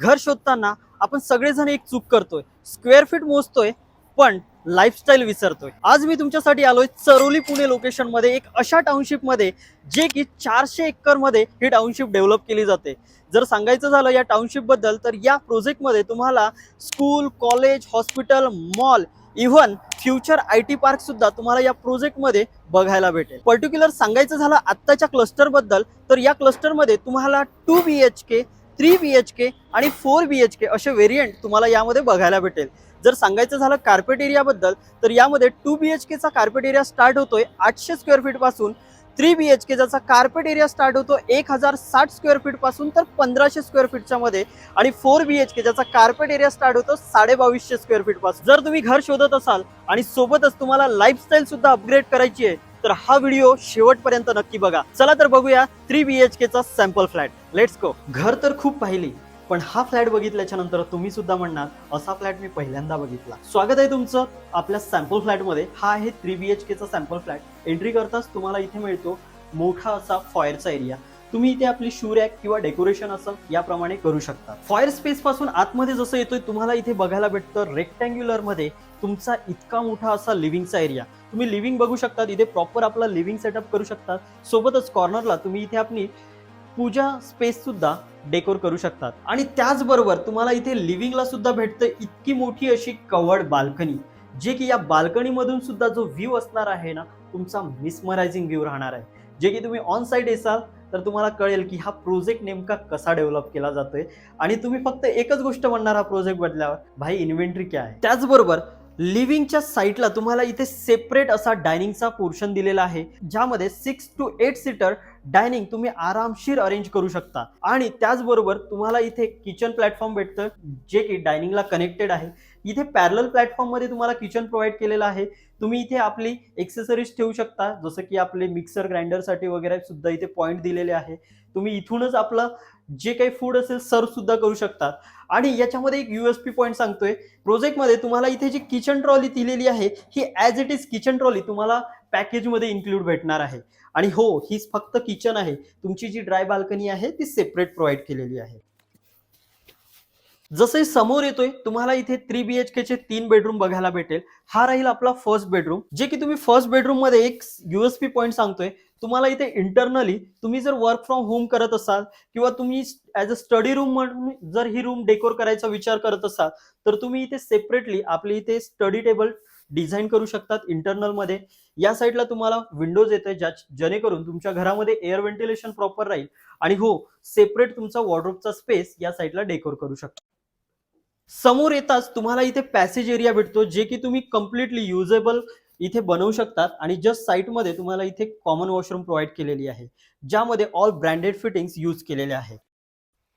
घर शोधताना आपण सगळेजण एक चूक करतोय. स्क्वेअर फीट मोजतोय पण लाईफस्टाईल विसरतोय. आज मी तुमच्यासाठी आलोय चरोली पुणे लोकेशनमध्ये एक अशा टाउनशिपमध्ये जे की चारशे एकरमध्ये ही टाउनशिप डेव्हलप केली जाते. जर सांगायचं झालं या टाउनशिपबद्दल तर या प्रोजेक्टमध्ये तुम्हाला school college hospital mall even future I T park सुद्धा तुम्हाला या प्रोजेक्टमध्ये बघायला भेटेल. पर्टिक्युलर सांगायचं झालं आत्ताच्या क्लस्टरबद्दल तर या क्लस्टरमध्ये तुम्हाला two B H K three B H K आणि फोर बी एच के असे व्हेरियंट तुम्हाला यामध्ये बघायला भेटेल. जर सांगायचं झालं कार्पेट एरियाबद्दल तर यामध्ये टू बी एच केचा कार्पेट एरिया स्टार्ट होतोय आठशे स्क्वेअर फीटपासून थ्री बी एच के ज्याचा कार्पेट एरिया स्टार्ट होतो एक हजार साठ स्क्वेअर फीटपासून तर पंधराशे स्क्वेअर फीटच्या मध्ये. आणि फोर बी एच के ज्याचा कार्पेट एरिया स्टार्ट होतो साडे बावीसशे स्क्वेअर फीटपासून जर तुम्ही घर शोधत असाल आणि सोबतच तुम्हाला लाईफस्टाईल सुद्धा अपग्रेड करायची आहे तर हा व्हिडिओ शेवटपर्यंत नक्की बघा. चला तर बघूया थ्री बी एच केचा सॅम्पल फ्लॅट लेट्स गो घर तर खूप पाहिली पण हा फ्लॅट बघितल्याच्या नंतर तुम्ही सुद्धा म्हणणार असा फ्लॅट मी पहिल्यांदा बघितला. स्वागत आहे तुमचं आपल्या सॅम्पल फ्लॅटमध्ये हा आहे थ्री बी एच केचा सॅम्पल फ्लॅट एंट्री करताच तुम्हाला इथे मिळतो मोठा असा फॉयरचा एरिया तुम्ही इथे आपली शू रॅक किंवा डेकोरेशन असं याप्रमाणे करू शकता. फायर स्पेस पासून आतमध्ये जसं येतोय तुम्हाला इथे बघायला भेटतं रेक्टँग्युलरमध्ये तुमचा इतका मोठा असा लिव्हिंगचा एरिया तुम्ही लिव्हिंग बघू शकता इथे प्रॉपर आपला लिव्हिंग सेटअप करू शकता. सोबतच कॉर्नरला तुम्ही इथे आपली पूजा स्पेस सुद्धा डेकोर करू शकतात. आणि त्याचबरोबर तुम्हाला इथे लिव्हिंगला सुद्धा भेटतं इतकी मोठी अशी कवर्ड बाल्कनी जे की या बाल्कनीमधून सुद्धा जो व्ह्यू असणार आहे ना तुमचा मिसमरायझिंग व्ह्यू राहणार आहे. जे की तुम्ही ऑन साईड येसाल तर तुम्हाला कळेल की हा प्रोजेक्ट नेमका कसा डेव्हलप केला जातोय. आणि तुम्ही फक्त एकच गोष्ट म्हणणार हा प्रोजेक्ट बदल्यावर भाई इन्व्हेंटरी काय आहे? त्याचबरोबर लिव्हिंगच्या साईटला तुम्हाला इथे सेपरेट असा डायनिंगचा पोर्शन दिलेला आहे ज्यामध्ये six to eight seater dining तुम्ही आरामशीर अरेंज करू शकता. आणि त्याचबरोबर तुम्हाला इथे किचन प्लॅटफॉर्म भेटतं जे की डायनिंगला कनेक्टेड आहे. इथे पॅरल प्लॅटफॉर्ममध्ये तुम्हाला किचन प्रोव्हाइड केलेलं आहे. तुम्ही इथे आपली एक्सेसरीज ठेवू शकता जसं की आपले मिक्सर ग्राइंडरसाठी वगैरे सुद्धा इथे पॉईंट दिलेले आहे. तुम्ही इथूनच आपलं जे काही फूड असेल सर्व सुद्धा करू शकतात आणि याच्यामध्ये एक यू एस पी पॉईंट सांगतोय. प्रोजेक्टमध्ये तुम्हाला इथे जी किचन ट्रॉली दिलेली आहे ही as it is kitchen trolley तुम्हाला पॅकेजमध्ये इन्क्लूड भेटणार आहे. आणि हो हीच फक्त किचन आहे. तुमची जी ड्राय बाल्कनी आहे ती सेपरेट प्रोव्हाइड केलेली आहे. जसे समोर येतोय तुम्हाला इथे थ्री बी एच केचे तीन बेडरूम बघायला भेटेल. हा राहील आपला फर्स्ट बेडरूम जे की तुम्ही फर्स्ट बेडरूममध्ये एक युएसपी पॉईंट सांगतोय तुम्हाला इथे इंटरनली तुम्ही जर वर्क फ्रॉम होम करत असाल किंवा तुम्ही ॲज अ स्टडी रूम म्हणून जर ही रूम डेकोर करायचा विचार करत असाल तर तुम्ही इथे सेपरेटली आपली इथे स्टडी टेबल डिझाईन करू शकतात इंटरनलमध्ये या साईडला तुम्हाला विंडोज येते ज्या जेणेकरून तुमच्या घरामध्ये एअर व्हेंटिलेशन प्रॉपर राहील. आणि हो सेपरेट तुमचा वॉर्ड्रोबचा स्पेस या साईडला डेकोर करू शकता. समोर येताच तुम्हाला इथे पॅसेज एरिया भेटतो जे की तुम्ही कम्प्लिटली युजेबल इथे बनवू शकतात. आणि जस्ट साईटमध्ये तुम्हाला इथे कॉमन वॉशरूम प्रोव्हाइड केलेली आहे. ज्यामध्ये ऑल ब्रँडेड फिटिंग्स यूज केलेले आहे.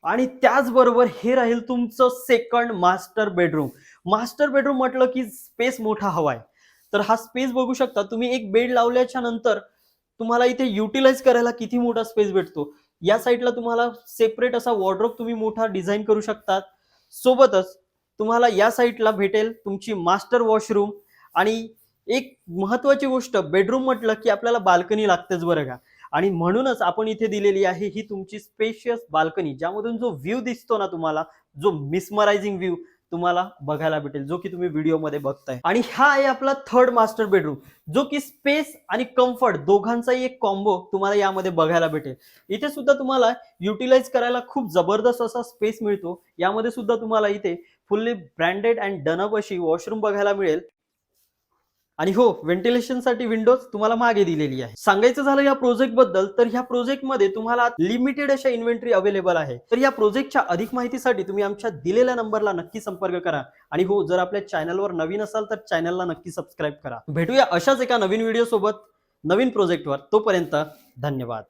आणि त्याचबरोबर हे राहील तुमचं second master bedroom master bedroom म्हटलं की स्पेस मोठा हवाय. तर हा स्पेस बघू शकता तुम्ही एक बेड लावल्याच्या नंतर तुम्हाला इथे युटिलाइज करायला किती मोठा स्पेस भेटतो? या साईडला तुम्हाला सेपरेट असा वॉर्ड्रोब तुम्ही मोठा डिझाईन करू शकतात. सोबतच तुम्हाला या साईडला भेटेल तुमची मास्टर वॉशरूम आणि एक महत्वाची गोष्ट बेडरूम म्हटलं की आपल्याला बाल्कनी लागतेच बरं का. आणि म्हणूनच आपण इथे दिलेली आहे ही तुमची स्पेशियस बाल्कनी ज्यामधून जो व्ह्यू दिसतो ना तुम्हाला जो मिसमरायझिंग व्ह्यू तुम्हाला बघायला भेटेल जो की तुम्ही व्हिडिओमध्ये बघताय. आणि हा आहे आपला थर्ड मास्टर बेडरूम जो की स्पेस आणि कम्फर्ट दोघांचाही एक कॉम्बो तुम्हाला यामध्ये बघायला भेटेल. इथे सुद्धा तुम्हाला युटिलाइज करायला खूप जबरदस्त असा स्पेस मिळतो. यामध्ये सुद्धा तुम्हाला इथे फुल्ली ब्रँडेड अँड डनअप अशी वॉशरूम बघायला मिळेल. आणि हो व्हेंटिलेशनसाठी विंडोज तुम्हाला मागे दिलेली आहे. सांगायचं झालं या प्रोजेक्टबद्दल तर ह्या प्रोजेक्टमध्ये तुम्हाला लिमिटेड अशा इन्व्हेंटरी अवेलेबल आहे. तर या प्रोजेक्टच्या अधिक माहितीसाठी तुम्ही आमच्या दिलेल्या नंबरला नक्की संपर्क करा. आणि हो जर आपल्या चॅनलवर नवीन असाल तर चॅनलला नक्की सबस्क्राईब करा. भेटूया अशाच एका नवीन व्हिडिओ सोबत नवीन प्रोजेक्टवर तोपर्यंत धन्यवाद.